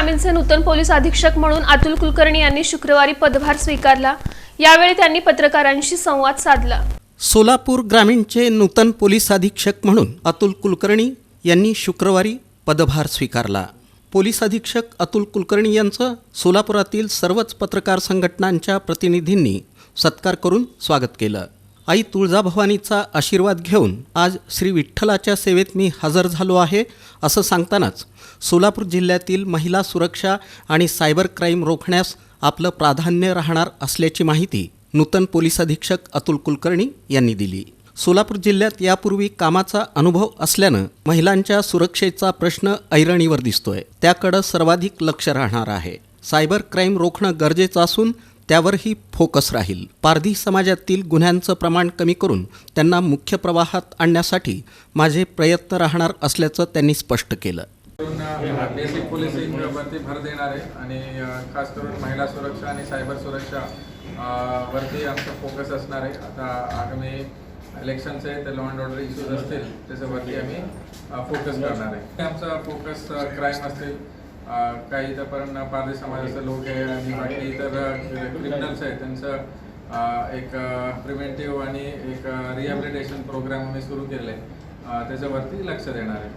ग्रामीणचे नूतन पोलीस अधीक्षक म्हणून अतुल कुलकर्णी यांनी शुक्रवारी पदभार स्वीकारला. यावेळी त्यांनी पत्रकारांशी संवाद साधला. सोलापूर ग्रामीणचे नूतन पोलीस अधीक्षक म्हणून अतुल कुलकर्णी यांनी शुक्रवारी पदभार स्वीकारला. पोलीस अधीक्षक अतुल कुलकर्णी यांचं सोलापुरातील सर्वच पत्रकार संघटनांच्या प्रतिनिधींनी सत्कार करून स्वागत केलं. आई तुळजाभवानीचा आशीर्वाद घेऊन आज श्री विठ्ठलाच्या सेवेत मी हजर झालो आहे असं सांगतानाच सोलापूर जिल्ह्यातील महिला सुरक्षा आणि सायबर क्राईम रोखण्यास आपलं प्राधान्य राहणार असल्याची माहिती नूतन पोलीस अधीक्षक अतुल कुलकर्णी यांनी दिली. सोलापूर जिल्ह्यात यापूर्वी कामाचा अनुभव असल्यानं महिलांच्या सुरक्षेचा प्रश्न ऐरणीवर दिसतोय. त्याकडं सर्वाधिक लक्ष राहणार आहे. सायबर क्राईम रोखणं गरजेचं असून त्यावरही फोकस राहील. पारधी समाजातील गुन्ह्यांचं प्रमाण कमी करून त्यांना मुख्य प्रवाहात आणण्यासाठी माझे प्रयत्न राहणार असल्याचं त्यांनी स्पष्ट केलं. बेसिक पोलिसिंग वरती भर देणार आहे आणि खास करून महिला सुरक्षा आणि सायबर सुरक्षा वरती आमचा फोकस असणार आहे. आता आगामी इलेक्शनचे ते लॉ अँड ऑर्डर इश्यूज असतील त्याच्यावरती आम्ही फोकस करणार आहे. आमचा फोकस क्राईम असतील काही इतर पण पारधी समाजाचे लोक आहे आणि बाकी इतर क्रिमिनल्स आहेत त्यांचं एक प्रिव्हेंटिव्ह आणि एक रिहॅबिलिटेशन प्रोग्राम आम्ही सुरू केलं आहे त्याच्यावरती लक्ष देणार आहे.